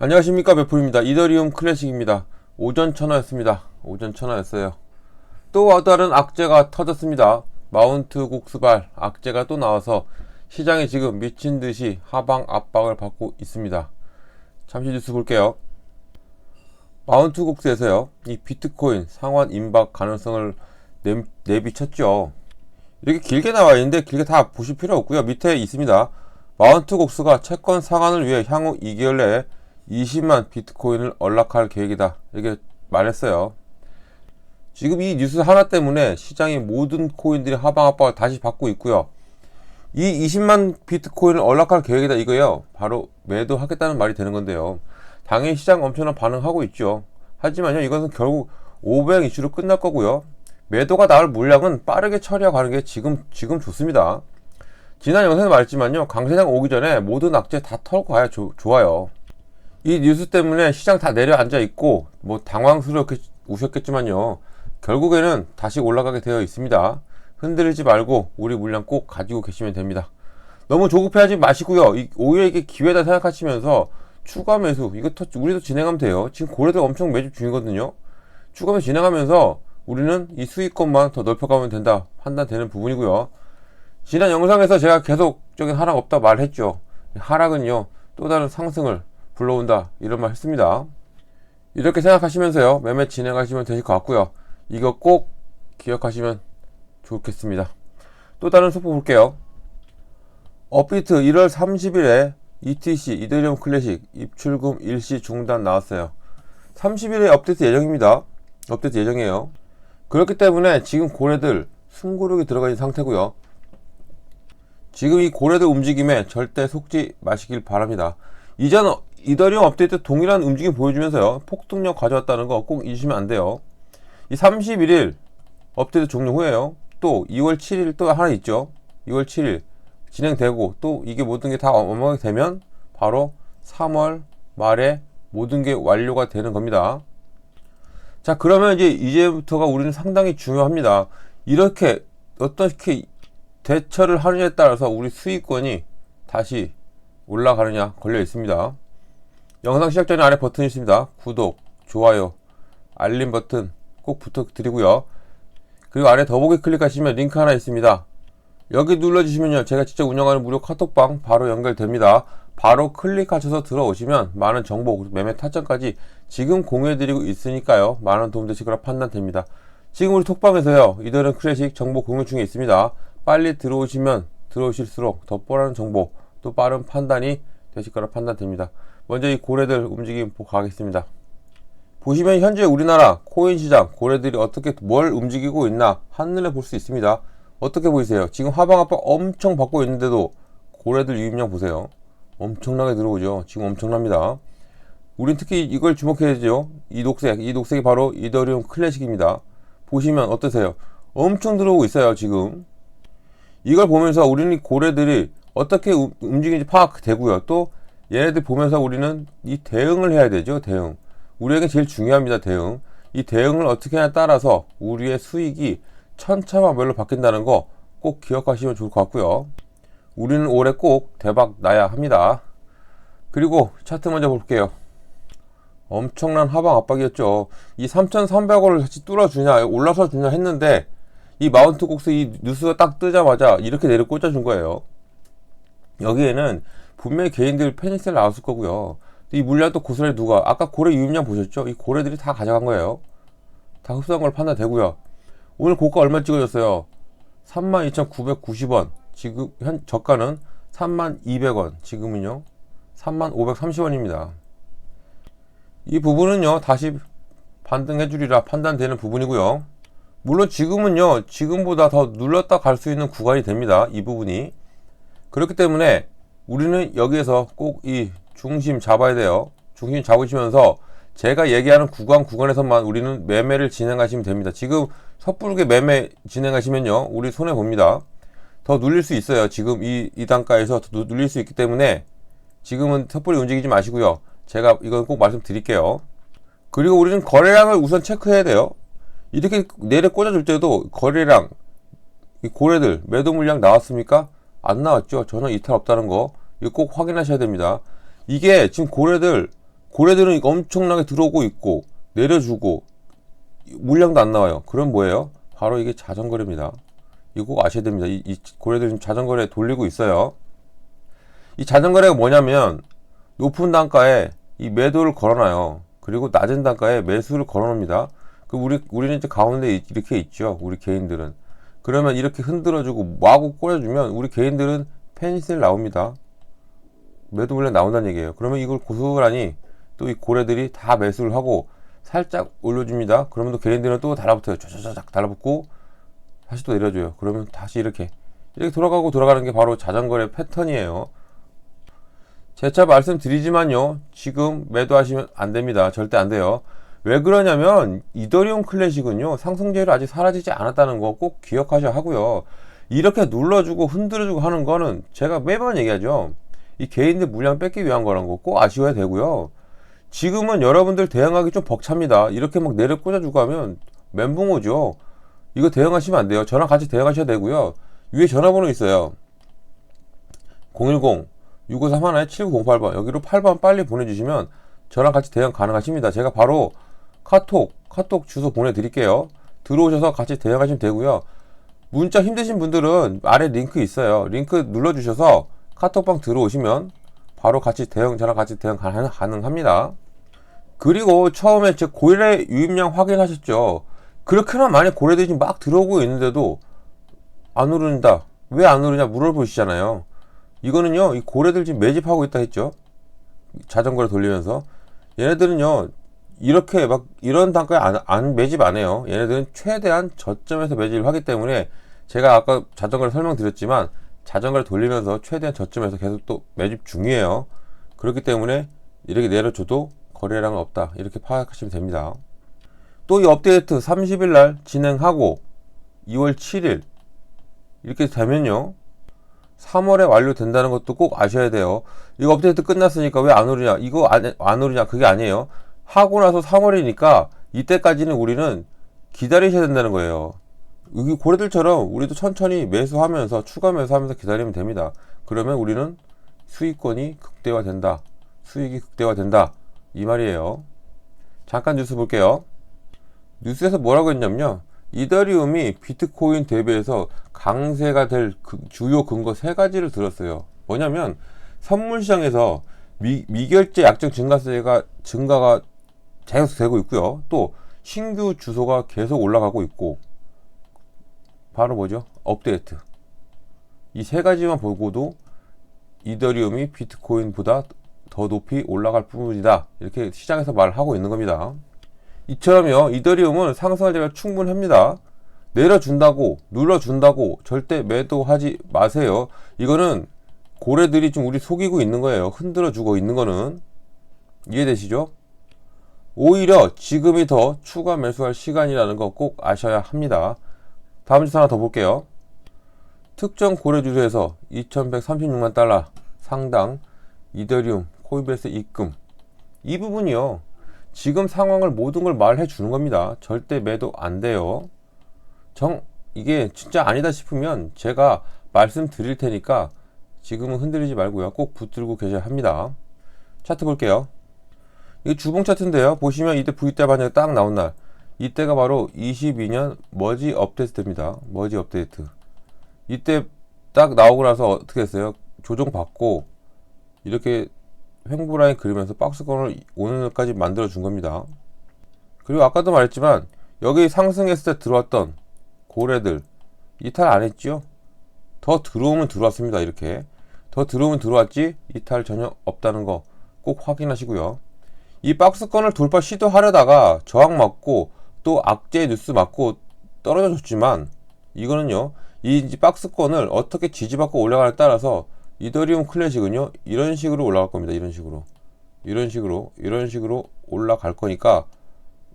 안녕하십니까 베풀입니다. 이더리움 클래식입니다. 오전 천하였습니다. 오전 천하였어요. 또 다른 악재가 터졌습니다. 마운트 곡스발 악재가 또 나와서 시장이 지금 미친 듯이 하방 압박을 받고 있습니다. 잠시 뉴스 볼게요. 마운트 곡스에서요, 이 비트코인 상환 임박 가능성을 내, 내비쳤죠. 이렇게 길게 나와 있는데 길게 다 보실 필요 없고요. 밑에 있습니다. 마운트 곡스가 채권 상환을 위해 향후 2개월 내에 20만 비트코인을 언락할 계획이다. 이렇게 말했어요. 지금 이 뉴스 하나 때문에 시장의 모든 코인들이 하방 압박을 다시 받고 있고요. 이 20만 비트코인을 언락할 계획이다 이거요. 바로 매도하겠다는 말이 되는 건데요. 당연히 시장 엄청난 반응하고 있죠. 하지만요, 이것은 결국 500 이슈로 끝날 거고요. 매도가 나올 물량은 빠르게 처리하고 가는 게 지금, 지금 좋습니다. 지난 영상에 말했지만요, 강세장 오기 전에 모든 악재 다 털고 가야 조, 좋아요. 이 뉴스 때문에 시장 다 내려앉아 있고, 뭐 당황스럽게 우셨겠지만요, 결국에는 다시 올라가게 되어 있습니다. 흔들리지 말고 우리 물량 꼭 가지고 계시면 됩니다. 너무 조급해하지 마시고요. 이, 오히려 이게 기회다 생각하시면서 추가 매수 이것도 우리도 진행하면 돼요. 지금 고래도 엄청 매집 중이거든요. 추가 매수 진행하면서 우리는 이 수익권만 더 넓혀가면 된다 판단되는 부분이고요. 지난 영상에서 제가 계속적인 하락 없다 말했죠. 하락은요 또 다른 상승을 불러온다 이런 말 했습니다. 이렇게 생각하시면서요 매매 진행하시면 되실 것 같고요. 이거 꼭 기억하시면 좋겠습니다. 또 다른 속보 볼게요. 업비트 1월 30일에 ETC 이더리움 클래식 입출금 일시 중단 나왔어요. 30일에 업데이트 예정입니다. 업데이트 예정이에요. 그렇기 때문에 지금 고래들 숨고르기 들어가 있는 상태고요. 지금 이 고래들 움직임에 절대 속지 마시길 바랍니다. 이전 이더리움 업데이트 동일한 움직임 보여주면서요. 폭등력 가져왔다는 거 꼭 잊으시면 안 돼요. 이 31일 업데이트 종료 후에요. 또 2월 7일 또 하나 있죠. 2월 7일 진행되고 또 이게 모든 게다 엄하게 되면 바로 3월 말에 모든 게 완료가 되는 겁니다. 자 그러면 이제 이제부터가 우리는 상당히 중요합니다. 이렇게 어떻게 대처를 하느냐에 따라서 우리 수익권이 다시 올라가느냐 걸려 있습니다. 영상 시작 전에 아래 버튼이 있습니다. 구독, 좋아요, 알림 버튼 꼭 부탁드리고요. 그리고 아래 더보기 클릭하시면 링크 하나 있습니다. 여기 눌러주시면요. 제가 직접 운영하는 무료 카톡방 바로 연결됩니다. 바로 클릭하셔서 들어오시면 많은 정보, 매매 타점까지 지금 공유해드리고 있으니까요. 많은 도움 되실 거라 판단됩니다. 지금 우리 톡방에서요. 이들은 클래식 정보 공유 중에 있습니다. 빨리 들어오시면 들어오실수록 더 뻔한 정보, 또 빠른 판단이 되실 거라 판단됩니다. 먼저 이 고래들 움직임 보고 가겠습니다. 보시면 현재 우리나라 코인 시장 고래들이 어떻게 뭘 움직이고 있나 한눈에 볼 수 있습니다. 어떻게 보이세요? 지금 하방 압박 엄청 받고 있는데도 고래들 유입량 보세요. 엄청나게 들어오죠. 지금 엄청납니다. 우린 특히 이걸 주목해야죠. 이 녹색, 이 녹색이 바로 이더리움 클래식입니다. 보시면 어떠세요? 엄청 들어오고 있어요, 지금. 이걸 보면서 우리는 고래들이 어떻게 움직이는지 파악되고요. 또 얘네들 보면서 우리는 이 대응을 해야 되죠, 대응. 우리에게 제일 중요합니다, 대응. 이 대응을 어떻게 하냐에 따라서 우리의 수익이 천차만별로 바뀐다는 거 꼭 기억하시면 좋을 것 같고요. 우리는 올해 꼭 대박 나야 합니다. 그리고 차트 먼저 볼게요. 엄청난 하방 압박이었죠. 이 3,300원을 같이 뚫어주냐, 올라서 주냐 했는데, 이 마운트 곡스 이 뉴스가 딱 뜨자마자 이렇게 내려 꽂아준 거예요. 여기에는 분명히 개인들 패닉셀 나왔을 거고요. 이 물량 또 고스란히 누가, 아까 고래 유입량 보셨죠? 이 고래들이 다 가져간 거예요. 다 흡수한 걸 판단되고요. 오늘 고가 얼마 찍어졌어요? 32,990원. 지금 현 저가는 32,200원. 지금은요. 3530원입니다. 이 부분은요. 다시 반등해 주리라 판단되는 부분이고요. 물론 지금은요. 지금보다 더 눌렀다 갈 수 있는 구간이 됩니다. 이 부분이. 그렇기 때문에 우리는 여기에서 꼭 이 중심 잡아야 돼요. 중심 잡으시면서 제가 얘기하는 구간 구간에서만 우리는 매매를 진행하시면 됩니다. 지금 섣부르게 매매 진행하시면요. 우리 손해 봅니다. 더 눌릴 수 있어요. 지금 이, 이 단가에서 더 눌릴 수 있기 때문에 지금은 섣불리 움직이지 마시고요. 제가 이건 꼭 말씀드릴게요. 그리고 우리는 거래량을 우선 체크해야 돼요. 이렇게 내려 꽂아줄 때도 거래량, 이 고래들 매도 물량 나왔습니까? 안 나왔죠. 저는 이탈 없다는 거 이거 꼭 확인하셔야 됩니다. 이게 지금 고래들 고래들은 엄청나게 들어오고 있고 내려주고 물량도 안 나와요. 그럼 뭐예요? 바로 이게 자전거래입니다. 이거 꼭 아셔야 됩니다. 이, 이 고래들 지금 자전거래 돌리고 있어요. 이 자전거래가 뭐냐면 높은 단가에 이 매도를 걸어놔요. 그리고 낮은 단가에 매수를 걸어놓습니다. 그 우리 우리는 이제 가운데 이- 이렇게 있죠. 우리 개인들은 그러면 이렇게 흔들어주고 마구 꼬려주면 우리 개인들은 펜슬 나옵니다. 매도 물량 나온다는 얘기예요. 그러면 이걸 고스란히 또 이 고래들이 다 매수를 하고 살짝 올려줍니다. 그러면 또 개인들은 또 달라붙어요. 쫙쫙쫙 달라붙고 다시 또 내려줘요. 그러면 다시 이렇게 이렇게 돌아가고 돌아가는 게 바로 자전거의 패턴이에요. 재차 말씀드리지만요. 지금 매도하시면 안 됩니다. 절대 안 돼요. 왜 그러냐면 이더리움 클래식은요. 상승세율이 아직 사라지지 않았다는 거 꼭 기억하셔야 하고요. 이렇게 눌러주고 흔들어주고 하는 거는 제가 매번 얘기하죠. 이 개인들 물량 뺏기 위한 거라는 거꼭 아셔야 되고요. 지금은 여러분들 대응하기 좀 벅찹니다. 이렇게 막 내려 꽂아주고 하면 멘붕 오죠. 이거 대응하시면 안 돼요. 저랑 같이 대응하셔야 되고요. 위에 전화번호 있어요. 010 6531 7908번 여기로 8번 빨리 보내주시면 저랑 같이 대응 가능하십니다. 제가 바로 카톡 카톡 주소 보내드릴게요. 들어오셔서 같이 대응하시면 되고요. 문자 힘드신 분들은 아래 링크 있어요. 링크 눌러주셔서 카톡방 들어오시면 바로 같이 대응 저랑 같이 대응 가능- 가능합니다. 그리고 처음에 제 고래 유입량 확인하셨죠? 그렇게나 많이 고래들이 막 들어오고 있는데도 안 오른다. 왜 안 오르냐 물어보시잖아요. 이거는요, 이 고래들 지금 매집하고 있다 했죠? 자전거를 돌리면서. 얘네들은요, 이렇게 막 이런 단가에 안, 안 매집 안 해요. 얘네들은 최대한 저점에서 매집을 하기 때문에 제가 아까 자전거를 설명드렸지만 자전거를 돌리면서 최대한 저점에서 계속 또 매집 중이에요. 그렇기 때문에 이렇게 내려줘도 거래량은 없다. 이렇게 파악하시면 됩니다. 또 이 업데이트 30일 날 진행하고 2월 7일 이렇게 되면요. 3월에 완료된다는 것도 꼭 아셔야 돼요. 이거 업데이트 끝났으니까 왜 안 오르냐? 이거 안, 안 오르냐? 그게 아니에요. 하고 나서 3월이니까 이때까지는 우리는 기다리셔야 된다는 거예요. 여기 고래들처럼 우리도 천천히 매수하면서 추가 매수하면서 기다리면 됩니다. 그러면 우리는 수익권이 극대화된다. 수익이 극대화된다. 이 말이에요. 잠깐 뉴스 볼게요. 뉴스에서 뭐라고 했냐면요. 이더리움이 비트코인 대비해서 강세가 될 그 주요 근거 세 가지를 들었어요. 뭐냐면 선물 시장에서 미, 미결제 약정 증가세가 증가가 계속 되고 있고요. 또 신규 주소가 계속 올라가고 있고 바로 뭐죠? 업데이트. 이 세 가지만 보고도 이더리움이 비트코인보다 더 높이 올라갈 부분이다. 이렇게 시장에서 말하고 있는 겁니다. 이처럼요, 이더리움은 상승할 때가 충분합니다. 내려준다고, 눌러준다고 절대 매도하지 마세요. 이거는 고래들이 좀 우리 속이고 있는 거예요. 흔들어주고 있는 거는. 이해되시죠? 오히려 지금이 더 추가 매수할 시간이라는 거 꼭 아셔야 합니다. 다음 주소 하나 더 볼게요. 특정 고래 주소에서 2136만 달러 상당 이더리움 코인베이스 입금. 이 부분이요. 지금 상황을 모든 걸 말해 주는 겁니다. 절대 매도 안 돼요. 정 이게 진짜 아니다 싶으면 제가 말씀드릴 테니까 지금은 흔들리지 말고요. 꼭 붙들고 계셔야 합니다. 차트 볼게요. 이 주봉 차트인데요. 보시면 이때 V대 반영이 딱 나온 날. 이때가 바로 22년 머지 업데이트 됩니다. 머지 업데이트. 이때 딱 나오고 나서 어떻게 했어요? 조정 받고 이렇게 횡보 라인 그리면서 박스권을 오늘까지 만들어 준 겁니다. 그리고 아까도 말했지만 여기 상승했을 때 들어왔던 고래들 이탈 안 했죠? 더 들어오면 들어왔습니다. 이렇게 더 들어오면 들어왔지 이탈 전혀 없다는 거 꼭 확인하시고요. 이 박스권을 돌파 시도하려다가 저항 맞고 또 악재 뉴스 맞고 떨어져 줬지만 이거는요 이 박스권을 어떻게 지지받고 올라가냐에 따라서 이더리움 클래식은요 이런 식으로 올라갈 겁니다 이런 식으로. 이런 식으로 이런 식으로 올라갈 거니까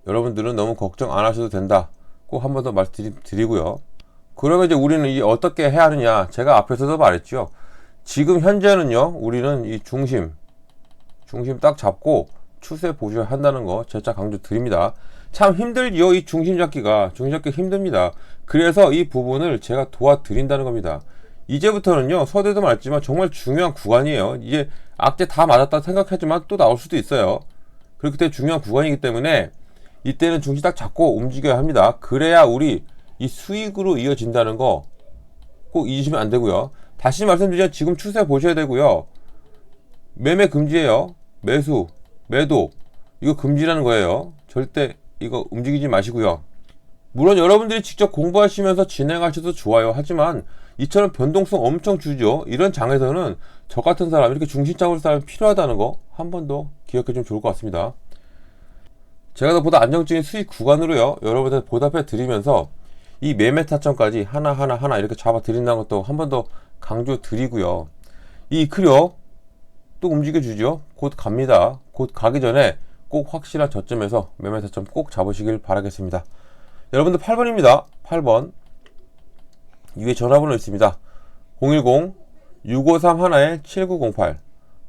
여러분들은 너무 걱정 안 하셔도 된다. 꼭 한 번 더 말씀드리고요. 그러면 이제 우리는 이 어떻게 해야 하느냐 제가 앞에서도 말했죠. 지금 현재는요 우리는 이 중심 중심 딱 잡고 추세 보셔야 한다는 거 재차 강조 드립니다. 참 힘들죠. 이 중심 잡기가. 중심 잡기 힘듭니다. 그래서 이 부분을 제가 도와드린다는 겁니다. 이제부터는요, 서대도 말했지만 정말 중요한 구간이에요. 이제 악재 다 맞았다 생각하지만 또 나올 수도 있어요. 그렇기 때문에 중요한 구간이기 때문에 이때는 중심 딱 잡고 움직여야 합니다. 그래야 우리 이 수익으로 이어진다는 거 꼭 잊으시면 안 되고요. 다시 말씀드리면 지금 추세 보셔야 되고요. 매매 금지예요. 매수, 매도 이거 금지라는 거예요. 절대 이거 움직이지 마시고요. 물론 여러분들이 직접 공부하시면서 진행하셔도 좋아요. 하지만 이처럼 변동성 엄청 주죠. 이런 장에서는 저 같은 사람 이렇게 중심 잡을 사람이 필요하다는 거 한 번 더 기억해 주면 좋을 것 같습니다. 제가 더 보다 안정적인 수익 구간으로요. 여러분들 보답해 드리면서 이 매매 타점까지 하나하나 하나 이렇게 잡아 드린다는 것도 한 번 더 강조 드리고요. 이 크력 또 움직여 주죠. 곧 갑니다. 곧 가기 전에 꼭 확실한 저점에서 매매 타점 꼭 잡으시길 바라겠습니다. 여러분들 8번입니다. 8번. 위에 전화번호 있습니다. 010 653 하나에 7908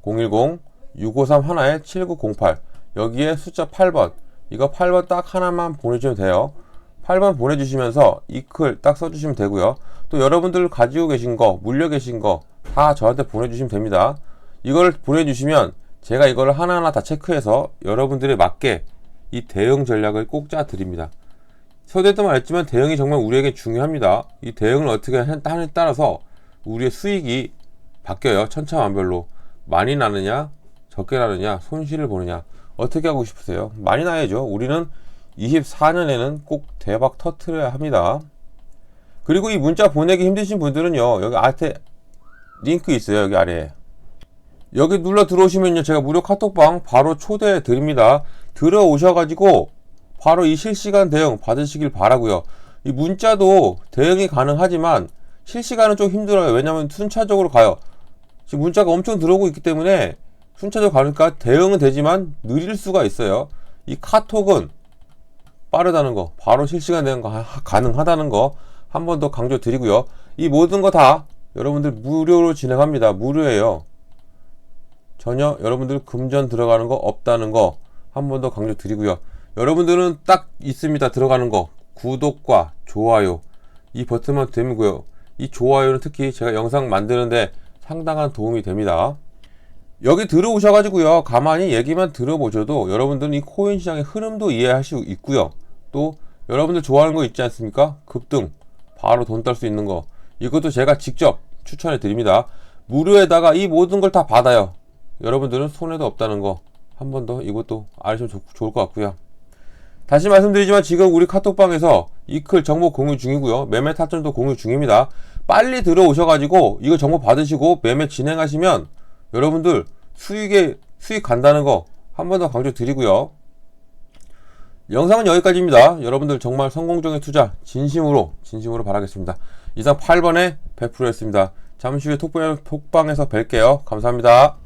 010 653 하나에 7908 여기에 숫자 8번 이거 8번 딱 하나만 보내주시면 돼요. 8번 보내주시면서 이클 딱 써주시면 되고요. 또 여러분들 가지고 계신 거, 물려 계신 거 다 저한테 보내주시면 됩니다. 이걸 보내주시면 제가 이걸 하나하나 다 체크해서 여러분들에 맞게 이 대응 전략을 꼭 짜 드립니다. 서대 때만 했지만 대응이 정말 우리에게 중요합니다. 이 대응을 어떻게 하느냐에 따라서 우리의 수익이 바뀌어요. 천차만별로. 많이 나느냐, 적게 나느냐, 손실을 보느냐. 어떻게 하고 싶으세요? 많이 나야죠. 우리는 24년에는 꼭 대박 터트려야 합니다. 그리고 이 문자 보내기 힘드신 분들은요, 여기 아래 링크 있어요. 여기 아래에. 여기 눌러 들어오시면요, 제가 무료 카톡방 바로 초대해 드립니다. 들어오셔가지고 바로 이 실시간 대응 받으시길 바라고요. 이 문자도 대응이 가능하지만 실시간은 좀 힘들어요. 왜냐면 순차적으로 가요. 지금 문자가 엄청 들어오고 있기 때문에 순차적으로 가니까 대응은 되지만 느릴 수가 있어요. 이 카톡은 빠르다는 거, 바로 실시간 대응 가, 가능하다는 거 한 번 더 강조 드리고요. 이 모든 거 다 여러분들 무료로 진행합니다. 무료예요. 전혀 여러분들 금전 들어가는 거 없다는 거 한 번 더 강조 드리고요. 여러분들은 딱 있습니다. 들어가는 거. 구독과 좋아요. 이 버튼만 되고요. 이 좋아요는 특히 제가 영상 만드는데 상당한 도움이 됩니다. 여기 들어오셔가지고요. 가만히 얘기만 들어보셔도 여러분들은 이 코인 시장의 흐름도 이해할 수 있고요. 또 여러분들 좋아하는 거 있지 않습니까? 급등. 바로 돈 딸 수 있는 거. 이것도 제가 직접 추천해 드립니다. 무료에다가 이 모든 걸 다 받아요. 여러분들은 손해도 없다는 거. 한 번 더 이것도 알으시면 좋, 좋을 것 같고요. 다시 말씀드리지만 지금 우리 카톡방에서 이클 정보 공유 중이고요. 매매 타점도 공유 중입니다. 빨리 들어오셔가지고 이거 정보 받으시고 매매 진행하시면 여러분들 수익에 수익 간다는 거 한 번 더 강조 드리고요. 영상은 여기까지입니다. 여러분들 정말 성공적인 투자 진심으로 진심으로 바라겠습니다. 이상 8번의 100%였습니다. 잠시 후에 톡방, 톡방에서 뵐게요. 감사합니다.